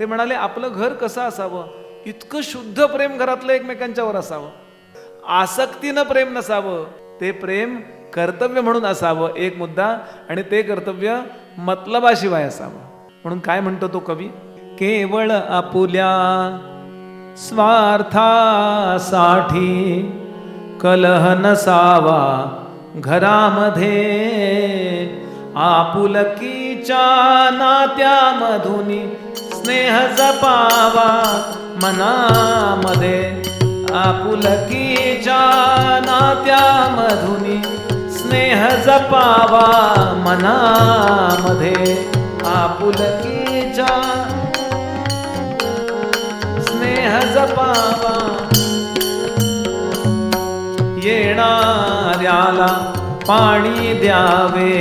ते म्हणाले आपलं घर कसं असावं? इतकं शुद्ध प्रेम घरातलं एकमेकांच्यावर असावं. आसक्तीनं प्रेम नसावं. ते प्रेम कर्तव्य म्हणून असावं एक मुद्दा. आणि ते कर्तव्य मतलबाशिवाय असावं. म्हणून काय म्हणतो तो कवी? केवळ आपुल्या स्वार्थासाठी कलह नसावा. घरामध्ये आपुलकीच्या नात्यामधुनी स्नेह जपावा मनामध्ये आपुलकीच्या नात्यामधुनी स्नेह जपावा मनामध्ये आपुलकीच्या स्नेह जपावा येणाऱ्याला पाणी द्यावे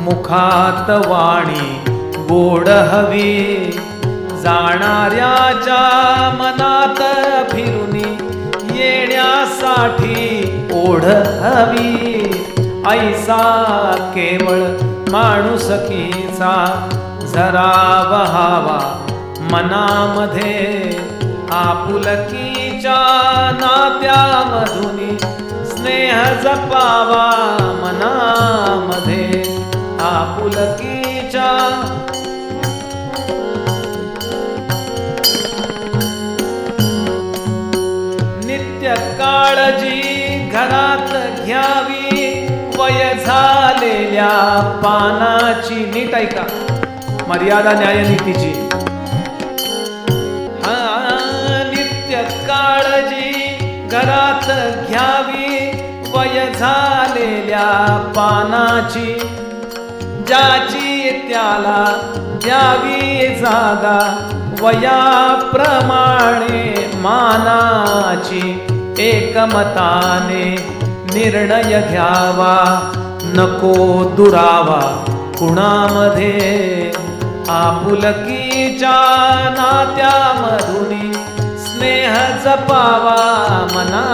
मुखात वाणी गोड हवी जाणाऱ्याच्या मनात फिरुनी येण्यासाठी ओढ हवी ऐसा केवळ माणुसकीचा जरा वहावा मनामध्ये आपुलकीच्या नात्यामधून स्नेह जपावा. मनामध्ये आपुलकी घरात घ्यावी. वय झालेल्या पानाची नीट ऐका. मर्यादा न्यायनीतीची हा नित्य काळजी घरात घ्यावी. वय झालेल्या पानाची. ज्याची त्याला द्यावी जागा. वयाप्रमाणे मानाची. एकमताने निर्णय घ्यावा नको दुरावा कुणामध्ये आपुलकीच्या नात्यामधुनी स्नेह जपावा मना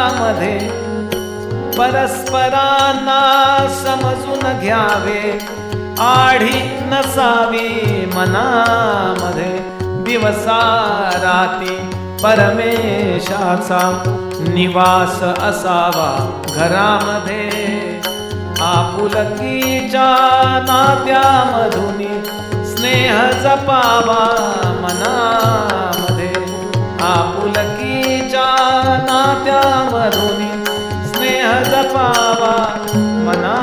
क्षणामध्ये परस्परांना समजून घ्यावे आढी नसावी मनामध्ये दिवसा राती परमेशाचा निवास असावा घरामध्ये आपुलकीच्या नात्यामधून स्नेह जपावा मनामध्ये धुनी स्नेह जपावा मना